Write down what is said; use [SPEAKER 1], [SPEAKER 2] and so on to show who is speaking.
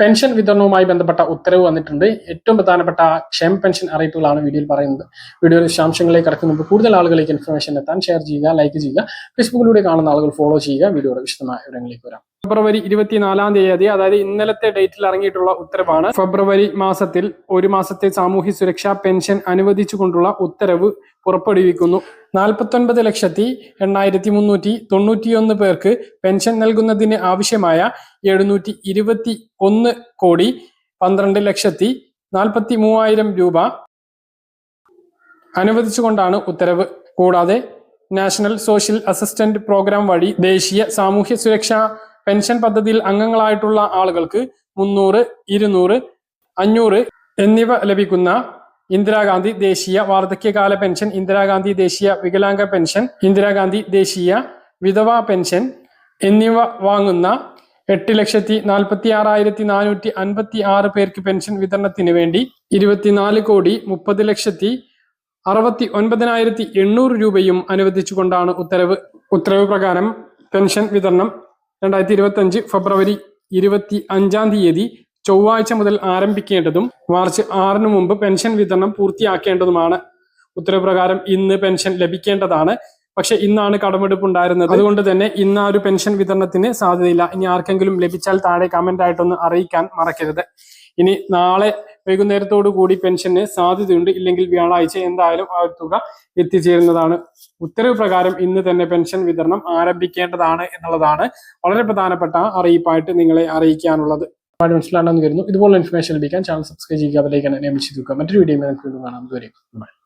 [SPEAKER 1] Pension വിതരണവുമായി ബന്ധപ്പെട്ട ഉത്തരവ് വന്നിട്ടുണ്ട്. ഏറ്റവും പ്രധാനപ്പെട്ട ക്ഷേമ പെൻഷൻ അറിയിപ്പുകളാണ് വീഡിയോയിൽ പറയുന്നത്. വീഡിയോയുടെ വിശദാംശങ്ങളിലേക്ക് കിടക്കുന്ന മുമ്പ് കൂടുതൽ ആളുകളിലേക്ക് ഇൻഫർമേഷൻ എത്താൻ ഷെയർ ചെയ്യുക ലൈക്ക് ചെയ്യുക ഫേസ്ബുക്കിലൂടെ കാണുന്ന ആളുകൾ ഫോളോ ചെയ്യുക വീഡിയോയുടെ വിശദമായ വിവരങ്ങളിലേക്ക് വരാം. ഫെബ്രുവരി ഇരുപത്തിനാലാം തീയതി അതായത് ഇന്നലത്തെ ഡേറ്റിൽ ഇറങ്ങിയിട്ടുള്ള ഉത്തരവാണ്. ഫെബ്രുവരി മാസത്തിൽ ഒരു മാസത്തെ സാമൂഹ്യ സുരക്ഷാ പെൻഷൻ അനുവദിച്ചുകൊണ്ടുള്ള ഉത്തരവ് പുറപ്പെടുവിക്കുന്നു. നാൽപ്പത്തൊൻപത് ലക്ഷത്തി എണ്ണായിരത്തി മുന്നൂറ്റി തൊണ്ണൂറ്റിയൊന്ന് പേർക്ക് പെൻഷൻ നൽകുന്നതിന് ആവശ്യമായ എഴുന്നൂറ്റി ഇരുപത്തി ഒന്ന് കോടി പന്ത്രണ്ട് ലക്ഷത്തി നാൽപ്പത്തി മൂവായിരം രൂപ അനുവദിച്ചുകൊണ്ടാണ് ഉത്തരവ്. കൂടാതെ നാഷണൽ സോഷ്യൽ അസിസ്റ്റന്റ് പ്രോഗ്രാം വഴി ദേശീയ സാമൂഹ്യ സുരക്ഷാ പെൻഷൻ പദ്ധതിയിൽ അംഗങ്ങളായിട്ടുള്ള ആളുകൾക്ക് മുന്നൂറ് ഇരുന്നൂറ് അഞ്ഞൂറ് എന്നിവ ലഭിക്കുന്ന ഇന്ദിരാഗാന്ധി ദേശീയ വാർദ്ധക്യകാല പെൻഷൻ ഇന്ദിരാഗാന്ധി ദേശീയ വികലാംഗ പെൻഷൻ ഇന്ദിരാഗാന്ധി ദേശീയ വിധവാ പെൻഷൻ എന്നിവ വാങ്ങുന്ന എട്ട് ലക്ഷത്തി നാൽപ്പത്തി ആറായിരത്തി നാനൂറ്റി അൻപത്തി ആറ് പേർക്ക് പെൻഷൻ വിതരണത്തിന് വേണ്ടി ഇരുപത്തിനാല് കോടി മുപ്പത് ലക്ഷത്തി അറുപത്തി ഒൻപതിനായിരത്തി എണ്ണൂറ് രൂപയും അനുവദിച്ചുകൊണ്ടാണ് ഉത്തരവ് ഉത്തരവ് പ്രകാരം പെൻഷൻ വിതരണം രണ്ടായിരത്തി ഇരുപത്തി അഞ്ച് ഫെബ്രുവരി ഇരുപത്തി അഞ്ചാം തീയതി ചൊവ്വാഴ്ച മുതൽ ആരംഭിക്കേണ്ടതും മാർച്ച് ആറിന് മുമ്പ് പെൻഷൻ വിതരണം പൂർത്തിയാക്കേണ്ടതുമാണ്. ഉത്തരവ് പ്രകാരം ഇന്ന് പെൻഷൻ ലഭിക്കേണ്ടതാണ്. പക്ഷെ ഇന്നാണ് കടമെടുപ്പ് ഉണ്ടായിരുന്നത്. അതുകൊണ്ട് തന്നെ ഇന്ന് ആ ഒരു പെൻഷൻ വിതരണത്തിന് സാധ്യതയില്ല. ഇനി ആർക്കെങ്കിലും ലഭിച്ചാൽ താഴെ കമന്റ് ആയിട്ടൊന്ന് അറിയിക്കാൻ മറക്കരുത്. ഇനി നാളെ വൈകുന്നേരത്തോടു കൂടി പെൻഷന് സാധ്യതയുണ്ട്. ഇല്ലെങ്കിൽ വ്യാഴാഴ്ച എന്തായാലും ആ തുക എത്തിച്ചേരുന്നതാണ്. ഉത്തരവ് പ്രകാരം ഇന്ന് തന്നെ പെൻഷൻ വിതരണം ആരംഭിക്കേണ്ടതാണ് എന്നുള്ളതാണ് വളരെ പ്രധാനപ്പെട്ട അറിയിപ്പായിട്ട് നിങ്ങളെ അറിയിക്കാനുള്ളത്. ഒരുപാട് മനസ്സിലാണെന്ന് കരുതുന്നു. ഇതുപോലുള്ള ഇൻഫർമേഷൻ ലഭിക്കാൻ ചാനൽ സബ്സ്ക്രൈബ് ചെയ്യുക അതിലേക്ക് എന്നെ ചെയ്തു മറ്റൊരു വീഡിയോ കാണാൻ ബൈ